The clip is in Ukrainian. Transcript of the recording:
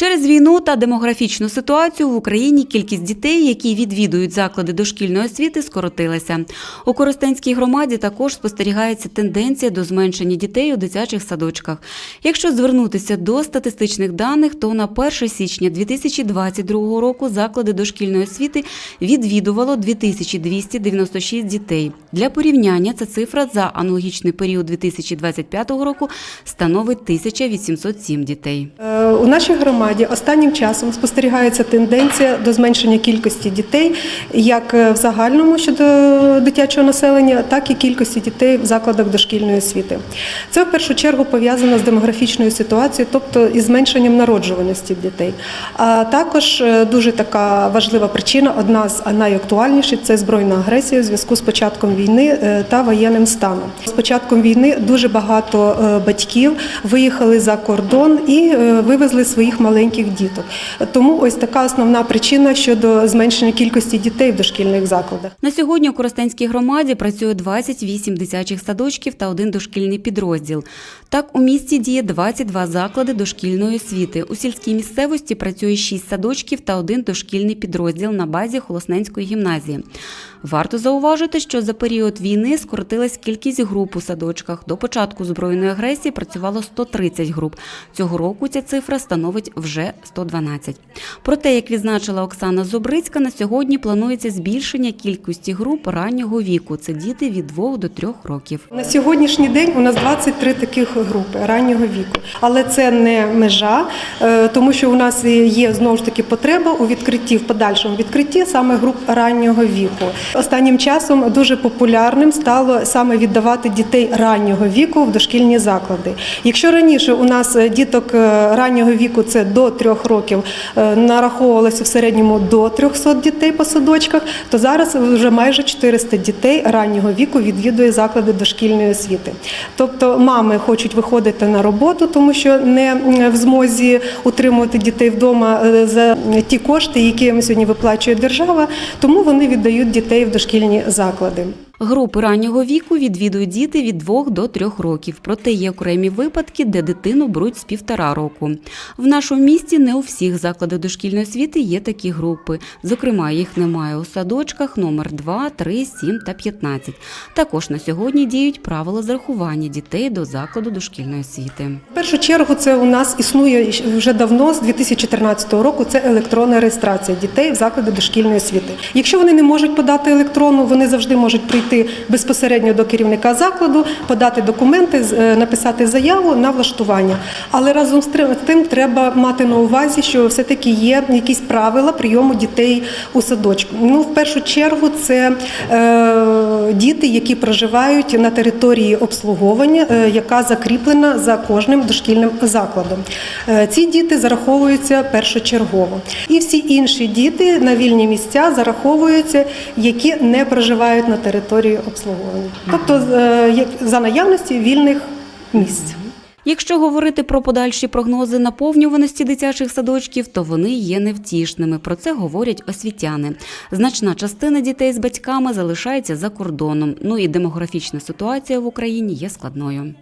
Через війну та демографічну ситуацію в Україні кількість дітей, які відвідують заклади дошкільної освіти, скоротилася. У Коростенській громаді також спостерігається тенденція до зменшення дітей у дитячих садочках. Якщо звернутися до статистичних даних, то на 1 січня 2022 року заклади дошкільної освіти відвідувало 2296 дітей. Для порівняння ця цифра за аналогічний період 2025 року становить 1807 дітей. У нашій громаді останнім часом спостерігається тенденція до зменшення кількості дітей як в загальному щодо дитячого населення, так і кількості дітей в закладах дошкільної освіти. Це в першу чергу пов'язано з демографічною ситуацією, тобто із зменшенням народжуваності дітей. А також е, дуже така важлива причина, одна з найактуальніших це збройна агресія у зв'язку з початком війни е, та воєнним станом. З початком війни дуже багато е, батьків виїхали за кордон і е, вивезли своїх маленьких діток. Тому ось така основна причина щодо зменшення кількості дітей в дошкільних закладах. На сьогодні у Коростенській громаді працює 28 дитячих садочків та один дошкільний підрозділ. Так, у місті діє 22 заклади дошкільної освіти. У сільській місцевості працює 6 садочків та один дошкільний підрозділ на базі Холосненської гімназії. Варто зауважити, що за період війни скоротилась кількість груп у садочках. До початку збройної агресії працювало 130 груп. Цього року ця цифра становить вже 112. Проте, як відзначила Оксана Зобрицька, на сьогодні планується збільшення кількості груп раннього віку. Це діти від 2 до 3 років. На сьогоднішній день у нас 23 таких групи раннього віку, але це не межа, е, тому що у нас є знову ж таки потреба у відкритті в подальшому відкритті саме груп раннього віку. Останнім часом дуже популярним стало саме віддавати дітей раннього віку в дошкільні заклади. Якщо раніше у нас е, діток е, раннього віку це до трьох років е, нараховувалося в середньому до 300 дітей по садочках, то зараз вже майже 400 дітей раннього віку відвідує заклади дошкільної освіти. Тобто мами хочуть виходити на роботу, тому що не в змозі утримувати дітей вдома е, за ті кошти, які їм сьогодні виплачує держава, тому вони віддають дітей в дошкільні заклади. Групи раннього віку відвідують діти від 2 до 3 років. Проте є окремі випадки, де дитину беруть з півтора року. В нашому місті не у всіх закладах дошкільної освіти є такі групи. Зокрема, їх немає у садочках номер 2, 3, 7 та 15. Також на сьогодні діють правила зарахування дітей до закладу дошкільної освіти. В першу чергу це у нас існує вже давно, з 2014 року. Це електронна реєстрація дітей в заклади дошкільної освіти. Якщо вони не можуть подати електронну, вони завжди можуть прийти безпосередньо до керівника закладу, подати документи, е, написати заяву на влаштування. Але разом з тим треба мати на увазі, що все-таки є якісь правила прийому дітей у садочку. Ну, в першу чергу, це е, діти, які проживають на території обслуговування, е, яка закріплена за кожним дошкільним закладом. Е, ці діти зараховуються першочергово. І всі інші діти на вільні місця зараховуються, які не проживають на території обслуговування. Тобто е, за наявності вільних місць. Якщо говорити про подальші прогнози наповнюваності дитячих садочків, то вони є невтішними. Про це говорять освітяни. Значна частина дітей з батьками залишається за кордоном. Ну і демографічна ситуація в Україні є складною.